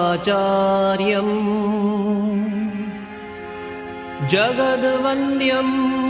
विश्वाचार्यम् जगद्वन्द्यम्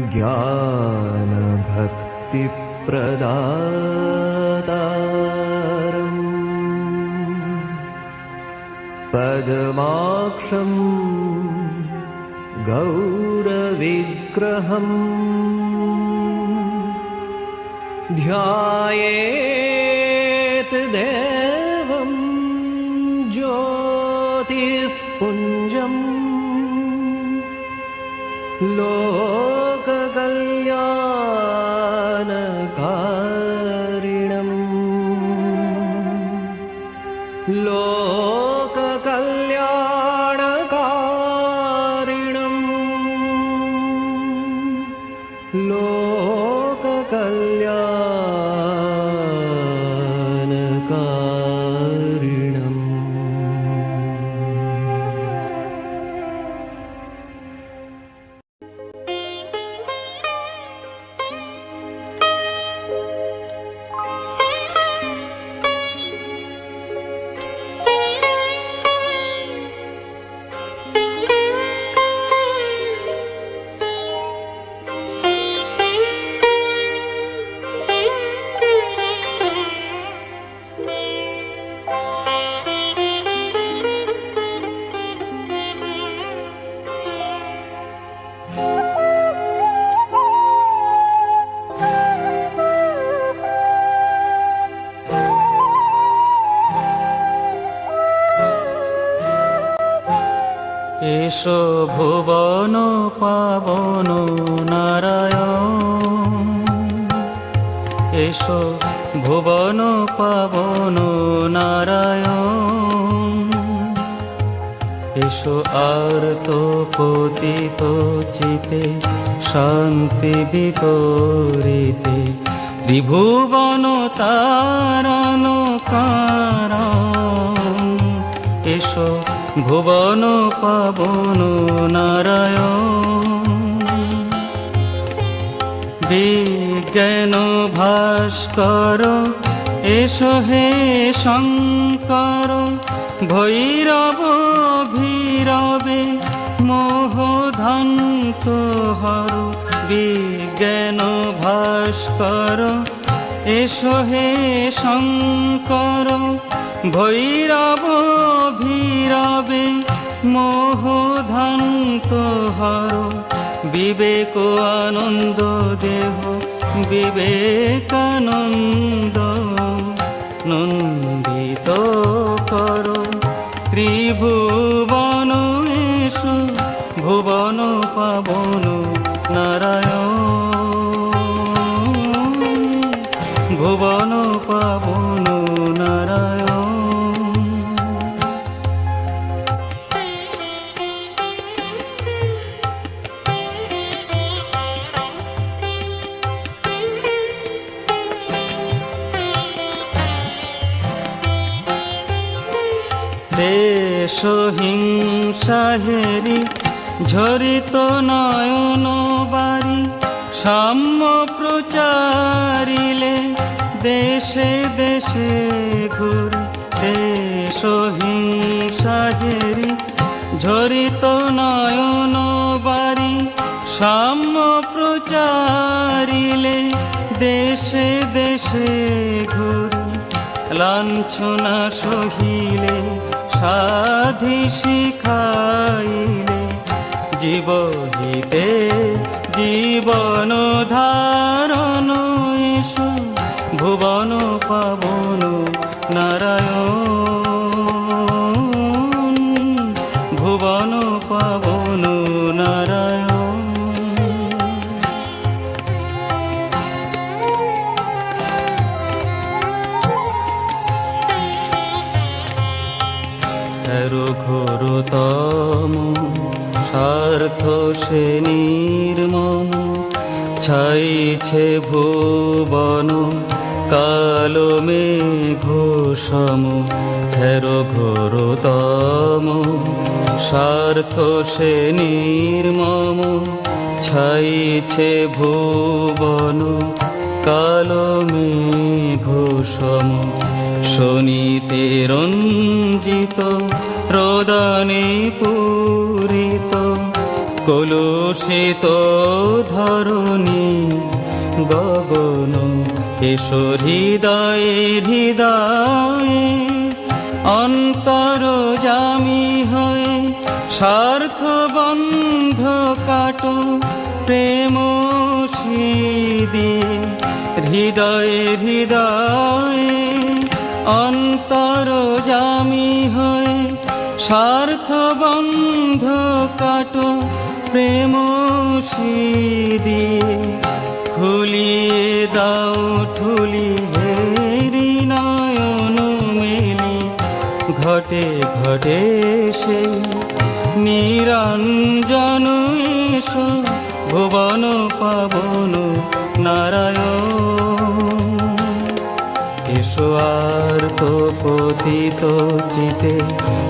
ज्ञानभक्तिप्रदातारम्। पदमाक्षम् गौरविग्रहम्। ध्यायेत् देवम् ज्योतिः पुञ्जम् लोककल्याणकारिणम् Lord. এসো ভুবন পাবন নারায়ণ। এসো ভুবন পাবন নারায়ণ। এসো আর তো পতিত চিতে, শান্তি বিতরিতে। ত্রিভুবন তারণ কারণ এসো, ভুবন পাবন নারায়ণ। বিজ্ঞান ভাস্কর, এসো হে শঙ্কর, ভৈরব ভীরবে মোহধন্ত হর। বিজ্ঞান ভাস্কর এসো হে শঙ্কর, ভৈরব ভীরবে, মোহধন্ত হর। বিবেক আনন্দ দেহ, বিবেকানন্দ নন্দিত কর। ত্রিভুবন এসো, ভুবন পাবন, নারায়ণ দেশ ঝরিত নয়ন বাড়ি, সাম্য প্রচারিলে দেশে দেশে ঘুরি। দেশ হিংসা হেরি ঝরিত নয়ন বাড়ি, সাম্য প্রচারিলে দেশে দেশে ঘুরি। লাঞ্ছনা সহিলে সাধি শিখাইলে জীবহিতে জীবন ধারণ এসো ভুবন পাবন নারায়ণ ভুবন পাবন স্বার্থ সে নির্মম ছাইছে ভুবন কালো মেঘোষম তেরো ঘোরতম স্বার্থ সে নির্মম ছাইছে ভুবন কালো মেঘোষম শনিতে রঞ্জিত রোদনে পূরিত কলুষিত ধরণী গগন এসো হৃদয়ে হৃদয়ে অন্তর জামি হয়ে স্বার্থ বন্ধ কাটো প্রেম দিয়ে হৃদয়ে হৃদয়ে অন্তর জামি হয়ে স্বার্থ বন্ধ প্রেম দিয়ে খুলিয়ে দাও ঠুলি হেরি নয়ন মেলি। ঘটে ঘটে সে নিরঞ্জন এসো, ভুবন পাবন নারায়ণ। এসো আর তো পতিত চিতে,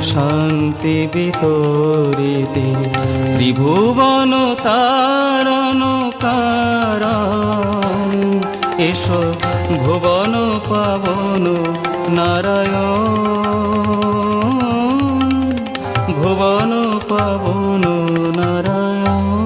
শান্তি বিতরিতে। ত্রিভুবন তারণ কারণ। এসো ভুবন পাবন নারায়ণ। ভুবন পাবন নারায়ণ।